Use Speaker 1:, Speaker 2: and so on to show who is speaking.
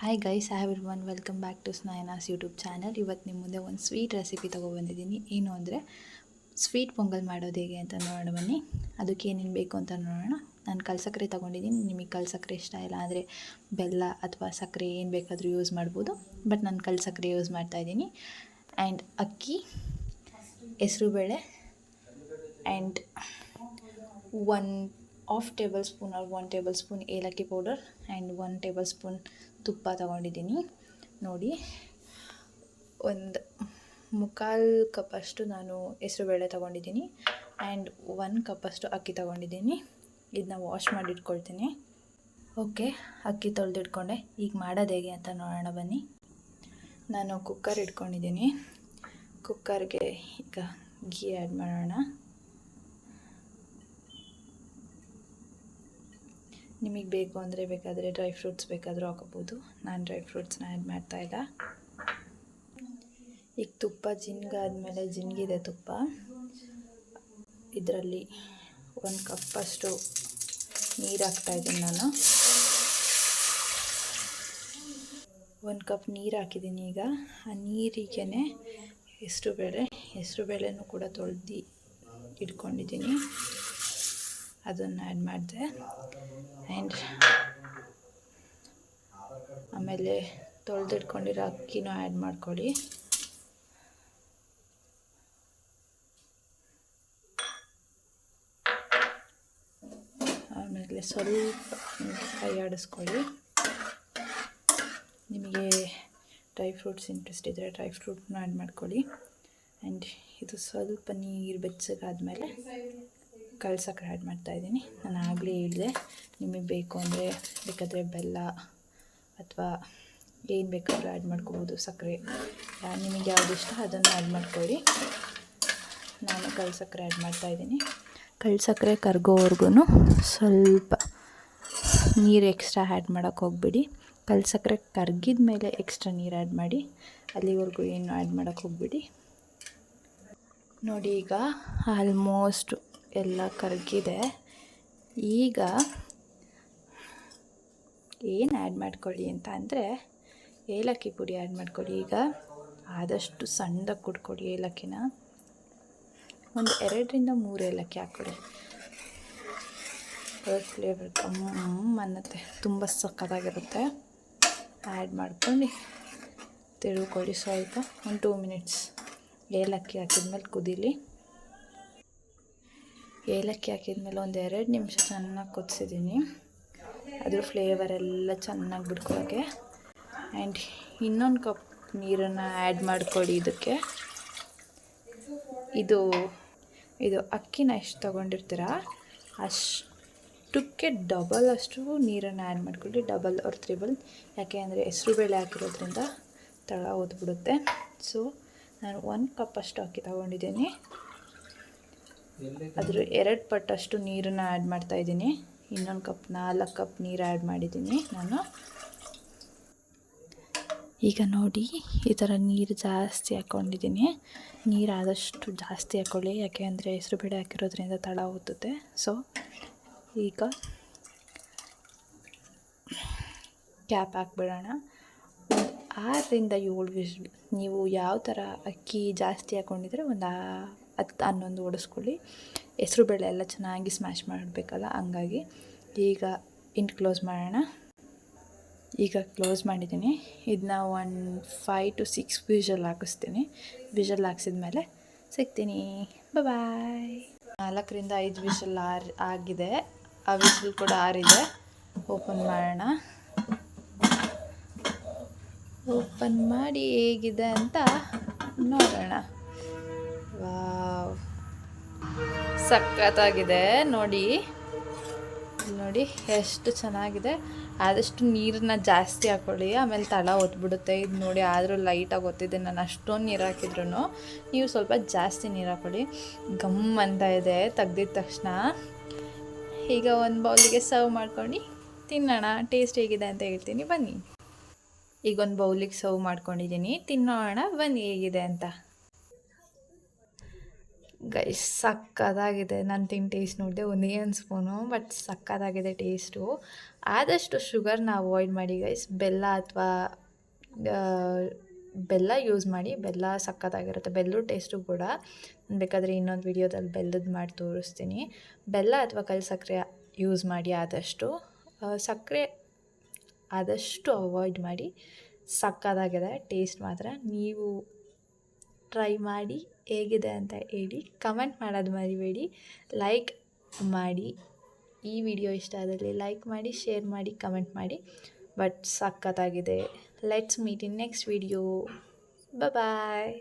Speaker 1: Hi guys everyone welcome back to ಸ್ನಾಯನಾಸ್ YouTube channel ಇವತ್ತು ನಿಮ್ಮ ಮುಂದೆ ಒಂದು ಸ್ವೀಟ್ ರೆಸಿಪಿ ತೊಗೊಬಂದಿದ್ದೀನಿ. ಏನು ಅಂದರೆ ಸ್ವೀಟ್ ಪೊಂಗಲ್ ಮಾಡೋದು ಹೇಗೆ ಅಂತ ನೋಡೋಣ ಬನ್ನಿ. ಅದಕ್ಕೆ ಏನೇನು ಬೇಕು ಅಂತ ನೋಡೋಣ. ನಾನು ಕಲ್ಸಕ್ಕರೆ ತೊಗೊಂಡಿದ್ದೀನಿ. ನಿಮಗೆ ಕಲ್ಸಕ್ಕರೆ ಇಷ್ಟ ಇಲ್ಲ ಅಂದರೆ ಬೆಲ್ಲ ಅಥವಾ ಸಕ್ಕರೆ ಏನು ಬೇಕಾದರೂ ಯೂಸ್ ಮಾಡ್ಬೋದು. ಬಟ್ ನಾನು ಕಲ್ಸಕ್ಕರೆ ಯೂಸ್ ಮಾಡ್ತಾಯಿದ್ದೀನಿ ಆ್ಯಂಡ್ ಅಕ್ಕಿ, ಹೆಸ್ರುಬೇಳೆ and one of tablespoon or one tablespoon ಏಲಕ್ಕಿ powder and one tablespoon ತುಪ್ಪ ತಗೊಂಡಿದ್ದೀನಿ. ನೋಡಿ, ಒಂದು ಮುಕ್ಕಾಲು ಕಪ್ಪಷ್ಟು ನಾನು ಹೆಸರುಬೇಳೆ ತೊಗೊಂಡಿದ್ದೀನಿ. ಆ್ಯಂಡ್ ಒನ್ ಕಪ್ಪಷ್ಟು ಅಕ್ಕಿ ತೊಗೊಂಡಿದ್ದೀನಿ. ಇದನ್ನ ವಾಶ್ ಮಾಡಿ ಇಟ್ಕೊಳ್ತೀನಿ ಓಕೆ, ಅಕ್ಕಿ ತೊಳೆದಿಟ್ಕೊಂಡೆ. ಈಗ ಮಾಡೋದು ಹೇಗೆ ಅಂತ ನೋಡೋಣ ಬನ್ನಿ. ನಾನು ಕುಕ್ಕರ್ ಇಟ್ಕೊಂಡಿದ್ದೀನಿ. ಕುಕ್ಕರ್ಗೆ ಈಗ ಘೀ ಆ್ಯಡ್ ಮಾಡೋಣ. ನಿಮಗೆ ಬೇಕು ಅಂದರೆ ಬೇಕಾದರೆ ಡ್ರೈ ಫ್ರೂಟ್ಸ್ ಬೇಕಾದರೂ ಹಾಕೋಬೋದು. ನಾನು ಡ್ರೈ ಫ್ರೂಟ್ಸ್ನ ಆ್ಯಡ್ ಮಾಡ್ತಾಯಿಲ್ಲ ಈಗ ತುಪ್ಪ ಜಿನ್ಗಾದಮೇಲೆ ಜಿನ್ಗಿದೆ ತುಪ್ಪ. ಇದರಲ್ಲಿ ಒಂದು ಕಪ್ಪಷ್ಟು ನೀರು ಹಾಕ್ತಾಯಿದ್ದೀನಿ ನಾನು. ಒಂದು ಕಪ್ ನೀರು ಹಾಕಿದ್ದೀನಿ ಈಗ. ಆ ನೀರಿಗೆ ಹೆಸರು ಬೇಳೆ ಹೆಸರು ಬೇಳೆನೂ ಕೂಡ ತೊಳೆದು ಇಟ್ಕೊಂಡಿದ್ದೀನಿ ಅದನ್ನು ಆ್ಯಡ್ ಮಾಡಿದೆ. ಆ್ಯಂಡ್ ಆಮೇಲೆ ತೊಳೆದಿಟ್ಕೊಂಡಿರೋ ಅಕ್ಕಿನೂ ಆ್ಯಡ್ ಮಾಡ್ಕೊಳ್ಳಿ. ಆಮೇಲೆ ಸ್ವಲ್ಪ ಕೈ ಆಡಿಸ್ಕೊಳ್ಳಿ. ನಿಮಗೆ ಡ್ರೈ ಫ್ರೂಟ್ಸ್ ಇಂಟ್ರೆಸ್ಟ್ ಇದ್ದರೆ ಡ್ರೈ ಫ್ರೂಟ್ನೂ ಆ್ಯಡ್ ಮಾಡ್ಕೊಳ್ಳಿ. ಆ್ಯಂಡ್ ಇದು ಸ್ವಲ್ಪ ನೀರು ಬೆಚ್ಚಗಾದ್ಮೇಲೆ ಕಳ್ಸಕ್ಕೆ ಆ್ಯಡ್ ಮಾಡ್ತಾಯಿದ್ದೀನಿ ನಾನು ಆಗಲೇ ಹೇಳಿದೆ, ನಿಮಗೆ ಬೇಕು ಅಂದರೆ ಬೇಕಾದರೆ ಬೆಲ್ಲ ಅಥವಾ ಏನು ಬೇಕಾದರೂ ಆ್ಯಡ್ ಮಾಡ್ಕೋಬೋದು, ಸಕ್ಕರೆ. ನಿಮಗೆ ಯಾವ್ದು ಇಷ್ಟ ಅದನ್ನು ಆ್ಯಡ್ ಮಾಡ್ಕೊಳ್ಳಿ. ನಾನು ಕಳ್ಸಕ್ಕರೆ ಆ್ಯಡ್ ಮಾಡ್ತಾಯಿದ್ದೀನಿ ಕಳ್ಸಕ್ಕರೆ ಕರ್ಗೋವರೆಗೂ ಸ್ವಲ್ಪ ನೀರು ಎಕ್ಸ್ಟ್ರಾ ಆ್ಯಡ್ ಮಾಡೋಕ್ಕೆ ಹೋಗ್ಬಿಡಿ. ಕಳ್ಸಕ್ಕರೆ ಕರ್ಗಿದ ಮೇಲೆ ಎಕ್ಸ್ಟ್ರಾ ನೀರು ಆ್ಯಡ್ ಮಾಡಿ, ಅಲ್ಲಿವರೆಗೂ ಏನು ಆ್ಯಡ್ ಮಾಡೋಕ್ಕೆ ಹೋಗ್ಬಿಡಿ. ನೋಡಿ ಈಗ ಆಲ್ಮೋಸ್ಟ್ ಎಲ್ಲ ಕರಗಿದೆ. ಈಗ ಏನು ಆ್ಯಡ್ ಮಾಡ್ಕೊಳ್ಳಿ ಅಂತ ಅಂದರೆ ಏಲಕ್ಕಿ ಪುಡಿ ಆ್ಯಡ್ ಮಾಡ್ಕೊಳ್ಳಿ. ಈಗ ಆದಷ್ಟು ಸಣ್ಣದಾಗಿ ಕುಡ್ಕೊಳ್ಳಿ ಏಲಕ್ಕಿನ. ಒಂದು ಎರಡರಿಂದ ಮೂರು ಏಲಕ್ಕಿ ಹಾಕ್ಕೊಳ್ಳಿ. ಫ್ಲೇವರ್ ಕಮ್ಮ ಅನ್ನತ್ತೆ. ತುಂಬ ಸಕ್ಕತ್ತಾಗಿರುತ್ತೆ ಆ್ಯಡ್ ಮಾಡ್ಕೊಂಡು ತಿಳ್ಕೊಳ್ಳಿ ಸ್ವಲ್ಪ. ಒಂದು ಟೂ ಮಿನಿಟ್ಸ್ ಏಲಕ್ಕಿ ಹಾಕಿದ್ಮೇಲೆ ಕುದೀಲಿ. ಏಲಕ್ಕಿ ಹಾಕಿದ್ಮೇಲೆ ಒಂದು ಎರಡು ನಿಮಿಷ ಚೆನ್ನಾಗಿ ಕುದಿಸಿದ್ದೀನಿ. ಅದ್ರ ಫ್ಲೇವರ್ ಎಲ್ಲ ಚೆನ್ನಾಗಿ ಬಿಡ್ಕೊಳ್ಳೋಕ್ಕೆ ಆ್ಯಂಡ್ ಇನ್ನೊಂದು ಕಪ್ ನೀರನ್ನು ಆ್ಯಡ್ ಮಾಡಿಕೊಡಿ ಇದಕ್ಕೆ. ಇದು ಇದು ಅಕ್ಕಿನ ಎಷ್ಟು ತೊಗೊಂಡಿರ್ತೀರ? ಅಷ್ಟಕ್ಕೆ ಡಬಲ್ ಅಷ್ಟು ನೀರನ್ನು ಆ್ಯಡ್ ಮಾಡ್ಕೊಳ್ಳಿ ಡಬಲ್ ಆರ್ ತ್ರಿಬಲ್ ಯಾಕೆ ಅಂದರೆ ಹೆಸ್ರು ಬೇಳೆ ಹಾಕಿರೋದ್ರಿಂದ ತಳ ಓದ್ಬಿಡುತ್ತೆ ಸೊ ನಾನು ಒಂದು ಕಪ್ ಅಷ್ಟು ಅಕ್ಕಿ ತೊಗೊಂಡಿದ್ದೀನಿ. ಅದ್ರ ಎರಡು ಪಟ್ಟಷ್ಟು ನೀರನ್ನು ಆ್ಯಡ್ ಮಾಡ್ತಾಯಿದ್ದೀನಿ ಇನ್ನೊಂದು ಕಪ್ ನಾಲ್ಕು ಕಪ್ ನೀರು ಆ್ಯಡ್ ಮಾಡಿದ್ದೀನಿ ನಾನು. ಈಗ ನೋಡಿ, ಈ ಥರ ನೀರು ಜಾಸ್ತಿ ಹಾಕ್ಕೊಂಡಿದ್ದೀನಿ ನೀರು ಆದಷ್ಟು ಜಾಸ್ತಿ ಹಾಕ್ಕೊಳ್ಳಿ ಯಾಕೆ ಅಂದರೆ ಹೆಸರು ಬೇಳೆ ಹಾಕಿರೋದ್ರಿಂದ ತಳ ಓದುತ್ತೆ ಸೊ ಈಗ ಕ್ಯಾಪ್ ಹಾಕ್ಬಿಡೋಣ. ಆರರಿಂದ ಏಳು ವಿಷ್, ನೀವು ಯಾವ ಥರ ಅಕ್ಕಿ ಜಾಸ್ತಿ ಹಾಕ್ಕೊಂಡಿದ್ರೆ ಒಂದು ಹತ್ತು ಹನ್ನೊಂದು ಓಡಿಸ್ಕೊಳ್ಳಿ. ಹೆಸ್ರು ಬೇಳೆ ಎಲ್ಲ ಚೆನ್ನಾಗಿ ಸ್ಮ್ಯಾಶ್ ಮಾಡಬೇಕಲ್ಲ, ಹಂಗಾಗಿ ಈಗ ಇಂಟ್ ಕ್ಲೋಸ್ ಮಾಡೋಣ. ಈಗ ಕ್ಲೋಸ್ ಮಾಡಿದ್ದೀನಿ. ಇದನ್ನ one five to six whistle ಹಾಕಿಸ್ತೀನಿ. Whistle ಹಾಕ್ಸಿದ್ಮೇಲೆ ಸಿಗ್ತೀನಿ. ಬಾಯ್ ನಾಲ್ಕರಿಂದ ಐದು ವಿಷಲ್ ಆರ್, ಆಗಿದೆ. ಆ ವಿಷಲ್ ಕೂಡ ಆರಿದೆ. ಓಪನ್ ಮಾಡೋಣ. ಓಪನ್ ಮಾಡಿ ಹೇಗಿದೆ ಅಂತ ನೋಡೋಣ. ವಾವ್ ಸಖತ್ತಾಗಿದೆ. ನೋಡಿ. ನೋಡಿ, ಎಷ್ಟು ಚೆನ್ನಾಗಿದೆ. ಆದಷ್ಟು ನೀರನ್ನ ಜಾಸ್ತಿ ಹಾಕ್ಕೊಳ್ಳಿ ಆಮೇಲೆ ತಳ ಒತ್ಬಿಡುತ್ತೆ. ಇದು ನೋಡಿ, ಆದರೂ ಲೈಟಾಗಿ ಗೊತ್ತಿದೆ ನಾನು ಅಷ್ಟೊಂದು ನೀರು ಹಾಕಿದ್ರು ನೀವು ಸ್ವಲ್ಪ ಜಾಸ್ತಿ ನೀರು ಹಾಕೊಳ್ಳಿ. ಗಮ್ ಅಂತ ಇದೆ, ತೆಗ್ದಿದ ತಕ್ಷಣ. ಈಗ ಒಂದು ಬೌಲಿಗೆ ಸರ್ವ್ ಮಾಡ್ಕೊಂಡು ತಿನ್ನೋಣ. ಟೇಸ್ಟ್ ಹೇಗಿದೆ ಅಂತ ಹೇಳ್ತೀನಿ. ಬನ್ನಿ. ಈಗ ಒಂದು ಬೌಲಿಗೆ ಸರ್ವ್ ಮಾಡ್ಕೊಂಡಿದ್ದೀನಿ ತಿನ್ನೋಣ. ಬನ್ನಿ, ಹೇಗಿದೆ ಅಂತ. ಗೈಸ್ ಸಕ್ಕತ್ತಾಗಿದೆ ನಾನು ತಿಂದು ಟೇಸ್ಟ್ ನೋಡಿದೆ, ಒಂದೇ ಒಂದು ಸ್ಪೂನು ಬಟ್ ಸಕ್ಕತ್ತಾಗಿದೆ ಟೇಸ್ಟು ಆದಷ್ಟು ಶುಗರ್ನ ಅವಾಯ್ಡ್ ಮಾಡಿ ಗೈಸ್ ಬೆಲ್ಲ ಅಥವಾ ಬೆಲ್ಲ ಯೂಸ್ ಮಾಡಿ, ಬೆಲ್ಲ ಸಕ್ಕತ್ತಾಗಿರುತ್ತೆ ಬೆಲ್ಲದ ಟೇಸ್ಟು ಕೂಡ. ಬೇಕಾದರೆ ಇನ್ನೊಂದು ವಿಡಿಯೋದಲ್ಲಿ ಬೆಲ್ಲದ ಮಾಡಿ ತೋರಿಸ್ತೀನಿ. ಬೆಲ್ಲ ಅಥವಾ ಕಲ್ಲು ಸಕ್ಕರೆ ಯೂಸ್ ಮಾಡಿ ಆದಷ್ಟು ಸಕ್ಕರೆ ಆದಷ್ಟು ಅವಾಯ್ಡ್ ಮಾಡಿ ಸಕ್ಕತ್ತಾಗಿದೆ ಟೇಸ್ಟ್ ಮಾತ್ರ. ನೀವು ಟ್ರೈ ಮಾಡಿ ಹೇಗಿದೆ ಅಂತ ಹೇಳಿ ಕಮೆಂಟ್ ಮಾಡೋದು ಮರಿಬೇಡಿ. ಲೈಕ್ ಮಾಡಿ. ಈ ವಿಡಿಯೋ ಇಷ್ಟ ಆದಲ್ಲಿ ಲೈಕ್ ಮಾಡಿ ಶೇರ್ ಮಾಡಿ ಕಮೆಂಟ್ ಮಾಡಿ. ಬಟ್ ಸಖತ್ತಾಗಿದೆ. Let's meet in next video bye